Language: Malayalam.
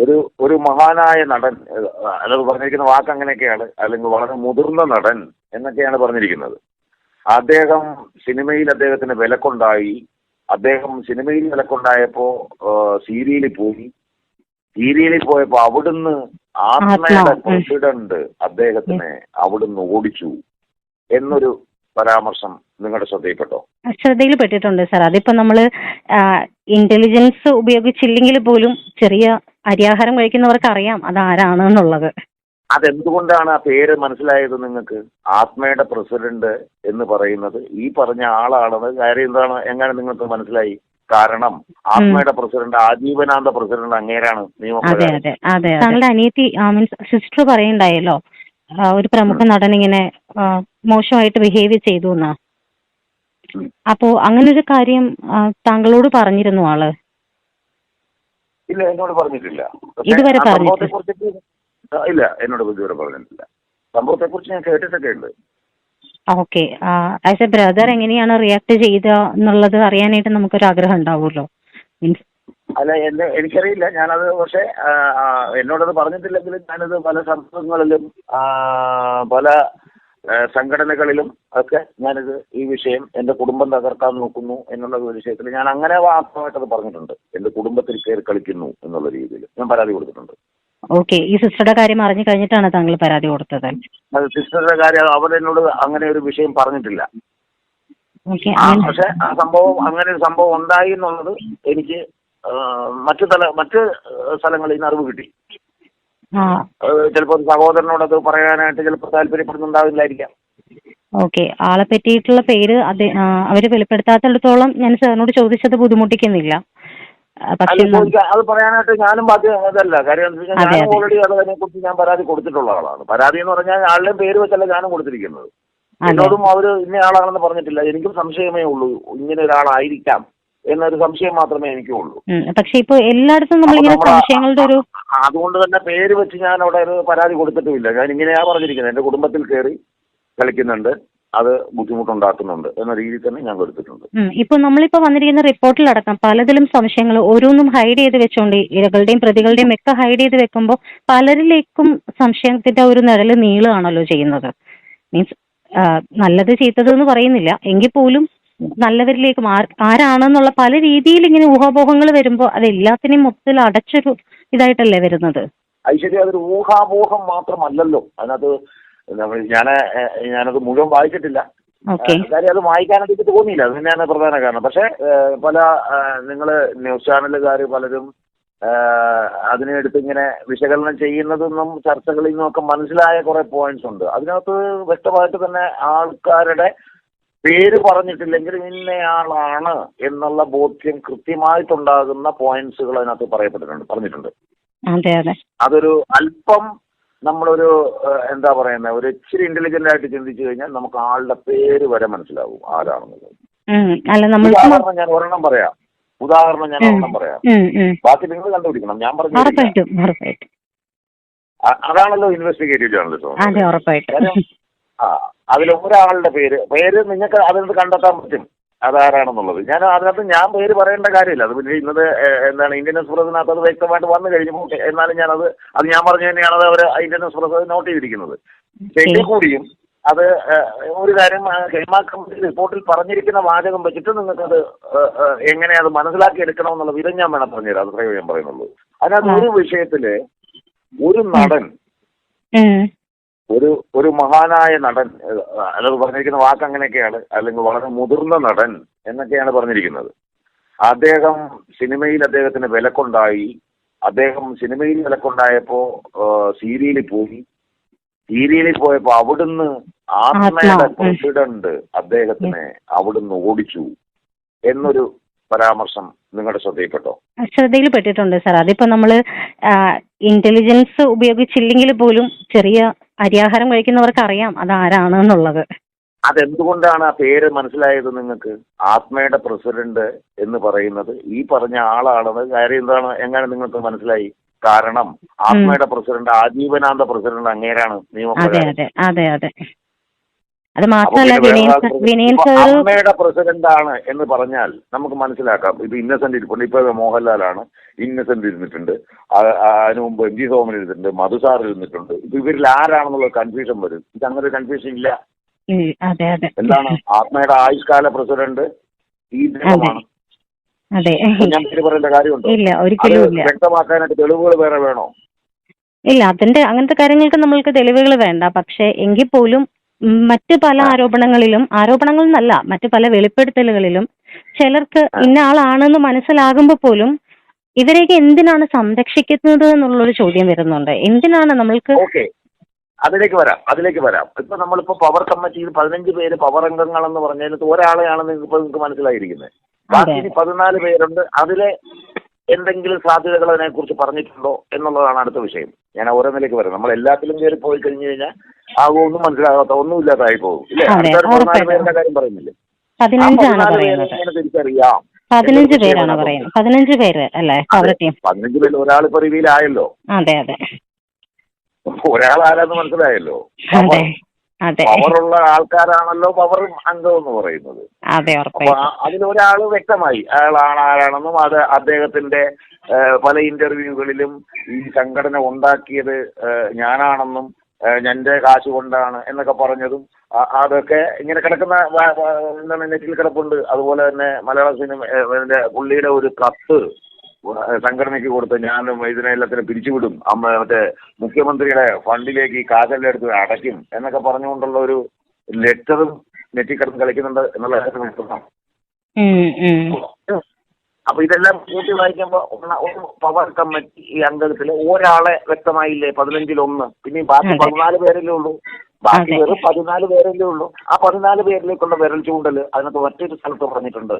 ഒരു ഒരു മഹാനായ നടൻ അല്ലെങ്കിൽ പറഞ്ഞിരിക്കുന്ന വാക്ക് അങ്ങനെയൊക്കെയാണ് അല്ലെങ്കിൽ വളരെ മുതിർന്ന നടൻ എന്നൊക്കെയാണ് പറഞ്ഞിരിക്കുന്നത്. അദ്ദേഹം സിനിമയിൽ അദ്ദേഹത്തിന് വിലക്കുണ്ടായി. അദ്ദേഹം സിനിമയിൽ വിലക്കുണ്ടായപ്പോ സീരിയലിൽ പോയി. സീരിയലിൽ പോയപ്പോ അവിടുന്ന് ആത്മയുടെ കോൺഫിഡന്റ് അദ്ദേഹത്തിന് പ്രസിഡന്റ് അദ്ദേഹത്തിനെ അവിടുന്ന് ഓടിച്ചു എന്നൊരു പരാമർശം നിങ്ങളുടെ ശ്രദ്ധയിൽപ്പെട്ടോ? ശ്രദ്ധയിൽ പെട്ടിട്ടുണ്ട് സാർ. അതിപ്പോ നമ്മൾ ഇന്റലിജൻസ് ഉപയോഗിച്ചില്ലെങ്കിൽ പോലും ചെറിയ അരിയാഹാരം കഴിക്കുന്നവർക്ക് അറിയാം അത് ആരാണ് എന്നുള്ളത്. അതെന്തുകൊണ്ടാണ് ആ പേര് മനസ്സിലായത് നിങ്ങൾക്ക്? ആത്മയുടെ പ്രസിഡന്റ് എന്ന് പറയുന്നത് ഈ പറഞ്ഞ ആളാണെന്ന് കാര്യം എന്താണ്? എങ്ങനെ നിങ്ങൾക്ക് മനസ്സിലായി? കാരണം ആത്മയുടെ പ്രസിഡന്റ് ആജീവനാന്ത പ്രസിഡന്റ് അങ്ങേരാണ് അതെ അതെ അതെ താങ്കളുടെ അനിയത്തി മീൻസ് സിസ്റ്റർ പറയുണ്ടായല്ലോ ഒരു പ്രമുഖ നടൻ ഇങ്ങനെ മോശമായിട്ട് ബിഹേവ് ചെയ്തു എന്നാ. അപ്പോ അങ്ങനെ ഒരു കാര്യം താങ്കളോട് പറഞ്ഞിരുന്നു ആൾ. ഇല്ല എന്നോട് പറഞ്ഞിട്ടില്ല. ഇതുവരെ സംഭവത്തെ പറഞ്ഞിട്ടില്ല. ഇല്ല എന്നോട് ഇതുവരെ പറഞ്ഞിട്ടില്ല. സംഭവത്തെ കുറിച്ച് ഞാൻ കേട്ടിട്ടൊക്കെ ഉണ്ട്. ഓക്കെ. ആസ് എ ബ്രദർ എങ്ങനെയാണ് റിയാക്ട് ചെയ്ത എന്നുള്ളത് അറിയാനായിട്ട് നമുക്കൊരു ആഗ്രഹം ഉണ്ടാവുമല്ലോ. മീൻസ് അല്ല എന്നെ എനിക്കറിയില്ല. ഞാനത് പക്ഷെ എന്നോടത് പറഞ്ഞിട്ടില്ലെങ്കിലും ഞാനത് പല സംഭവങ്ങളിലും ആ, പല സംഘടനകളിലും ഒക്കെ ഞാനിത് ഈ വിഷയം എന്റെ കുടുംബം തകർക്കാൻ നോക്കുന്നു എന്നുള്ള വിഷയത്തിൽ ഞാൻ അങ്ങനെ വാസ്തവമായിട്ടത് പറഞ്ഞിട്ടുണ്ട്. എന്റെ കുടുംബത്തിൽ കയറി കളിക്കുന്നു എന്നുള്ള രീതിയിൽ. ഞാൻ പരാതി കൊടുത്തിട്ടുണ്ട്. ഓക്കെ. ഈ സിസ്റ്ററുടെ കാര്യം അറിഞ്ഞു കഴിഞ്ഞിട്ടാണ് താങ്കൾ പരാതി കൊടുത്തത്? അത് സിസ്റ്ററുടെ കാര്യം അവർ എന്നോട് അങ്ങനെ ഒരു വിഷയം പറഞ്ഞിട്ടില്ല. പക്ഷെ ആ സംഭവം അങ്ങനെ ഒരു സംഭവം ഉണ്ടായി എന്നുള്ളത് എനിക്ക് മറ്റു തല മറ്റ് സ്ഥലങ്ങളിൽ നിന്ന് അറിവ് കിട്ടി. ചിലപ്പോൾ ഒരു സഹോദരനോട് അത് പറയാനായിട്ട് ചിലപ്പോൾ താല്പര്യപ്പെടുന്നുണ്ടാവില്ലായിരിക്കാം. ഓക്കെ. ആളെ പറ്റിയിട്ടുള്ള പേര് അവർ വെളിപ്പെടുത്താത്തിടത്തോളം ഞാൻ സാറിനോട് ചോദിച്ചത് ബുദ്ധിമുട്ടിക്കുന്നില്ല. അത് പറയാനായിട്ട് ഞാനും ബാധ്യതല്ല കാര്യം ഞാൻ. ഓൾറെഡി അതിനെ കുറിച്ച് ഞാൻ പരാതി കൊടുത്തിട്ടുള്ള ആളാണ്. പരാതി എന്ന് പറഞ്ഞാൽ ആളുടെ പേര് വെച്ചല്ല ഞാനും കൊടുത്തിരിക്കുന്നത്. എന്നോടും അവർ ഇന്ന ആളാണെന്ന് പറഞ്ഞിട്ടില്ല. എനിക്കും സംശയമേ ഉള്ളൂ. ഇങ്ങനെ ഒരാളായിരിക്കാം. എന്നൊരു സംശയം മാത്രമേ എനിക്കുള്ളൂ. പക്ഷേ ഇപ്പൊ എല്ലായിടത്തും നമ്മളിങ്ങനെ സംശയങ്ങളുടെ ഒരു അതുകൊണ്ട് തന്നെ പേര് വെച്ച് ഞാൻ അവിടെ ഒരു പരാതി കൊടുത്തിട്ടുമില്ല. ഞാൻ ഇങ്ങനെയാ പറഞ്ഞിരിക്കുന്നത്. എന്റെ കുടുംബത്തിൽ കയറി കളിക്കുന്നുണ്ട്. അത് ബുദ്ധിമുട്ടുണ്ടാക്കുന്നുണ്ട് എന്ന രീതിയിൽ തന്നെ ഞാൻ കൊടുത്തിട്ടുണ്ട്. ഇപ്പൊ നമ്മളിപ്പോ വന്നിരിക്കുന്ന റിപ്പോർട്ടിലടക്കം പലതിലും സംശയങ്ങൾ ഓരോന്നും ഹൈഡ് ചെയ്ത് വെച്ചോണ്ട് ഇരകളുടെയും പ്രതികളുടെയും ഒക്കെ ഹൈഡ് ചെയ്ത് വെക്കുമ്പോൾ പലരിലേക്കും സംശയത്തിന്റെ ഒരു നിഴൽ നീളാണല്ലോ ചെയ്യുന്നത്. മീൻസ് നല്ലത് ചീത്തത് എന്ന് പറയുന്നില്ല. എങ്കിൽ പോലും നല്ലവരിലേക്കും മാറി ആരാണെന്നുള്ള പല രീതിയിൽ ഇങ്ങനെ ഊഹാപോഹങ്ങൾ വരുമ്പോൾ അത് എല്ലാത്തിനെയും മൊത്തത്തിൽ അടച്ചൊരു ഇതായിട്ടല്ലേ വരുന്നത്? ഐശ്വര്യ അതൊരു ഊഹാപോഹം മാത്രമല്ലല്ലോ. അതിനകത്ത് ഞാൻ ഞാനത് മുഴുവൻ വായിച്ചിട്ടില്ല. കാര്യം അത് വായിക്കാനായിട്ട് എനിക്ക് തോന്നിയില്ല. അത് തന്നെയാണ് പ്രധാന കാരണം. പക്ഷെ പല നിങ്ങൾ ന്യൂസ് ചാനലുകാർ പലരും അതിനെടുത്ത് ഇങ്ങനെ വിശകലനം ചെയ്യുന്നതെന്നും ചർച്ചകളിൽ നിന്നൊക്കെ മനസ്സിലായ കുറെ പോയിന്റ്സ് ഉണ്ട്. അതിനകത്ത് വ്യക്തമായിട്ട് തന്നെ ആൾക്കാരുടെ പേര് പറഞ്ഞിട്ടില്ലെങ്കിൽ ഇന്നയാളാണ് എന്നുള്ള ബോധ്യം കൃത്യമായിട്ടുണ്ടാകുന്ന പോയിന്റ്സുകൾ അതിനകത്ത് പറയപ്പെട്ടിട്ടുണ്ട് പറഞ്ഞിട്ടുണ്ട്. അതെ അതെ. അതൊരു അല്പം നമ്മളൊരു എന്താ പറയുന്നത് ഒരു ഇച്ചിരി ഇന്റലിജന്റ് ആയിട്ട് ചിന്തിച്ചു കഴിഞ്ഞാൽ നമുക്ക് ആളുടെ പേര് വരെ മനസ്സിലാവും ആരാണെന്നുള്ളത്. ഉദാഹരണം ഞാൻ ഒരെണ്ണം പറയാം. ഉദാഹരണം ഞാൻ ഒരെണ്ണം പറയാം. ബാക്കി നിങ്ങൾ കണ്ടുപിടിക്കണം. ഞാൻ പറഞ്ഞു അതാണല്ലോ ഇൻവെസ്റ്റിഗേറ്റീവ് ജേർണലിസം ആ അതിൽ ഒരാളുടെ പേര് പേര് നിങ്ങൾക്ക് അതിനകത്ത് കണ്ടെത്താൻ പറ്റും. അതാരാണെന്നുള്ളത്. ഞാൻ അതിനകത്ത് ഞാൻ പേര് പറയേണ്ട കാര്യമില്ല. അത് പിന്നെ ഇന്നത് എന്താണ് ഇന്ത്യൻ എക്സ്പ്രസിനകത്ത് അത് വ്യക്തമായിട്ട് വന്നു കഴിഞ്ഞപ്പോൾ ഓക്കേ, എന്നാലും ഞാനത് അത് ഞാൻ പറഞ്ഞു തന്നെയാണ് അത് അവർ ഇന്ത്യൻ എക്സ്പ്രസ് നോട്ട് ചെയ്തിരിക്കുന്നത്. എങ്കിൽ കൂടിയും അത് ഒരു കാര്യം ആ, കമ്മിറ്റി റിപ്പോർട്ടിൽ പറഞ്ഞിരിക്കുന്ന വാചകം വെച്ചിട്ട് നിങ്ങൾക്കത് എങ്ങനെ അത് മനസ്സിലാക്കി എടുക്കണം എന്നുള്ള വിധം ഞാൻ വേണം പറഞ്ഞുതരാം. അത് അത്രയും ഞാൻ പറയുന്നുള്ളൂ. അതിനകത്ത് ഒരു വിഷയത്തിൽ ഒരു നടൻ. ഒരു ഒരു മഹാനായ നടൻ ഏഹ്, പറഞ്ഞിരിക്കുന്ന വാക്ക് അങ്ങനെയൊക്കെയാണ് അല്ലെങ്കിൽ വളരെ മുതിർന്ന നടൻ എന്നൊക്കെയാണ് പറഞ്ഞിരിക്കുന്നത്. അദ്ദേഹം സിനിമയിൽ അദ്ദേഹത്തിന് വിലക്കുണ്ടായി. അദ്ദേഹം സിനിമയിൽ വിലക്കുണ്ടായപ്പോ സീരിയലിൽ പോയി. സീരിയലിൽ പോയപ്പോ അവിടുന്ന് ആത്മയുടെ ആത്മാ, പ്രസിഡന്റ് അദ്ദേഹത്തിനെ അവിടുന്ന് ഓടിച്ചു എന്നൊരു പരാമർശം നിങ്ങളുടെ ശ്രദ്ധയിൽപ്പെട്ടോ? ശ്രദ്ധയിൽ പെട്ടിട്ടുണ്ട് സാർ. അതിപ്പോ നമ്മൾ ഇന്റലിജൻസ് ഉപയോഗിച്ചില്ലെങ്കിൽ പോലും ചെറിയ അരിയാഹാരം കഴിക്കുന്നവർക്ക് അറിയാം അത് ആരാണ് എന്നുള്ളത്. അതെന്തുകൊണ്ടാണ് ആ പേര് മനസ്സിലായത് നിങ്ങൾക്ക്? ആത്മയുടെ പ്രസിഡന്റ് എന്ന് പറയുന്നത് ഈ പറഞ്ഞ ആളാണെന്ന് കാര്യം എന്താണ്? എങ്ങനെ നിങ്ങൾക്ക് മനസ്സിലായി? കാരണം ആത്മയുടെ പ്രസിഡന്റ് ആജീവനാന്ത പ്രസിഡന്റ് അങ്ങേരാണ് അതെ നിയമപ്രകാരം. അതെ മാത്രമല്ല വിനയൻ സാർ അമ്മയുടെ പ്രസിഡന്റ് ആണ് എന്ന് പറഞ്ഞാൽ നമുക്ക് മനസ്സിലാക്കാം. ഇത് ഇന്നസെന്റ് ഇരിപ്പുണ്ട്. ഇപ്പൊ മോഹൻലാലാണ് ഇന്നസെന്റ് ഇരുന്നിട്ടുണ്ട്. അതിനു മുമ്പ് എം ജി സോമൻ ഇരുന്നിട്ടുണ്ട്. മധുസാർ ഇരുന്നിട്ടുണ്ട്. ഇപ്പൊ ഇവരിൽ ആരാണെന്നുള്ള കൺഫ്യൂഷൻ വരും. ഇത് അങ്ങനെ ഒരു കൺഫ്യൂഷൻ ഇല്ല എന്താണ്? ആത്മയുടെ ആയുഷ്കാല പ്രസിഡന്റ് ഈ ഇദ്ദേഹമാണ് ഞാൻ പേര് പറയേണ്ട കാര്യമുണ്ടോ? വ്യക്തമാക്കാനായിട്ട് തെളിവുകൾ വേറെ വേണോ? ഇല്ല അതിന്റെ അങ്ങനത്തെ കാര്യങ്ങൾക്ക് നമ്മൾക്ക് തെളിവുകൾ വേണ്ട. പക്ഷെ എങ്കിൽ പോലും മറ്റ് പല ആരോപണങ്ങളിലും ആരോപണങ്ങൾ എന്നല്ല മറ്റ് പല വെളിപ്പെടുത്തലുകളിലും ചിലർക്ക് ഇന്ന ആളാണെന്ന് മനസ്സിലാകുമ്പോൾ പോലും ഇവരെയൊക്കെ എന്തിനാണ് സംരക്ഷിക്കുന്നത് എന്നുള്ളൊരു ചോദ്യം വരുന്നുണ്ട്. എന്തിനാണ് നമ്മൾക്ക് ഓക്കെ. അതിലേക്ക് വരാം അതിലേക്ക് വരാം. ഇപ്പൊ നമ്മളിപ്പോ പവർ കമ്മിറ്റിയിൽ പതിനഞ്ച് പേര് പവർ അംഗങ്ങൾ എന്ന് പറഞ്ഞതിനകത്ത് ഒരാളെയാണെന്ന് ഇപ്പൊ നിങ്ങൾക്ക് മനസ്സിലായിരിക്കുന്നത്. ബാക്കി പതിനാല് പേരുണ്ട്. അതിലെ എന്തെങ്കിലും സാധ്യതകൾ അതിനെ കുറിച്ച് പറഞ്ഞിട്ടുണ്ടോ എന്നുള്ളതാണ് അടുത്ത വിഷയം. ഞാൻ ഓരോ നിലയ്ക്ക് വരാം. നമ്മൾ എല്ലാത്തിലും കയറി പോയി കഴിഞ്ഞു കഴിഞ്ഞാൽ ആകെ ഒന്നും മനസ്സിലാകാത്ത ഒന്നും ഇല്ലാതായി പോകും. ഇല്ലേ. പേരുടെ കാര്യം പറയുന്നില്ലേ? തിരിച്ചറിയാം? പതിനഞ്ച് പേരാണ് പറയുന്നത്. പതിനഞ്ച് പേര് അല്ലേ പതിനഞ്ച് പേരിൽ ഒരാൾ ഇപ്പൊ റിവീലായല്ലോ അതെ അതെ. ഒരാൾ ആരാന്ന് മനസ്സിലായല്ലോ. പവറുള്ള ആൾക്കാരാണല്ലോ പവർ അംഗം എന്ന് പറയുന്നത്. അതെ അപ്പൊ അതിലൊരാൾ വ്യക്തമായി അയാളാണ് ആരാണെന്നും അത് അദ്ദേഹത്തിന്റെ പല ഇന്റർവ്യൂകളിലും ഈ സംഘടന ഉണ്ടാക്കിയത് ഞാനാണെന്നും എന്റെ കാശ് കൊണ്ടാണ് എന്നൊക്കെ പറഞ്ഞതും അതൊക്കെ ഇങ്ങനെ കിടക്കുന്ന എന്താണ് നെറ്റിൽ കിടപ്പുണ്ട്. അതുപോലെ തന്നെ മലയാള സിനിമ പുള്ളിയുടെ ഒരു കത്ത് സംഘടനയ്ക്ക് കൊടുത്ത് ഞാൻ ഇതിനെ എല്ലാത്തിനും പിരിച്ചുവിടും. അമ്മ മറ്റേ മുഖ്യമന്ത്രിയുടെ ഫണ്ടിലേക്ക് ഈ കാശെല്ലാം എടുത്ത് അടയ്ക്കും എന്നൊക്കെ പറഞ്ഞുകൊണ്ടുള്ള ഒരു ലെറ്ററും നെറ്റിക്കടന്ന് കിടന്ന് കളിക്കുന്നുണ്ട് എന്നുള്ള. അപ്പൊ ഇതെല്ലാം കൂട്ടി വായിക്കുമ്പോ ഒരു പവർ കമ്മിറ്റി ഈ അംഗത്തിൽ ഒരാളെ വ്യക്തമായില്ലേ? പതിനഞ്ചിൽ ഒന്ന് പിന്നെ ബാക്കി. പതിനാല് പേരല്ലേ ഉള്ളൂ. ബാക്കി പേര് വെറും പതിനാല് പേരല്ലേ ഉള്ളൂ. ആ പതിനാല് പേരിലേക്കുള്ള വിരൽ ചൂണ്ടൽ അതിനകത്ത് മറ്റൊരു സ്ഥലത്ത് പറഞ്ഞിട്ടുണ്ട്.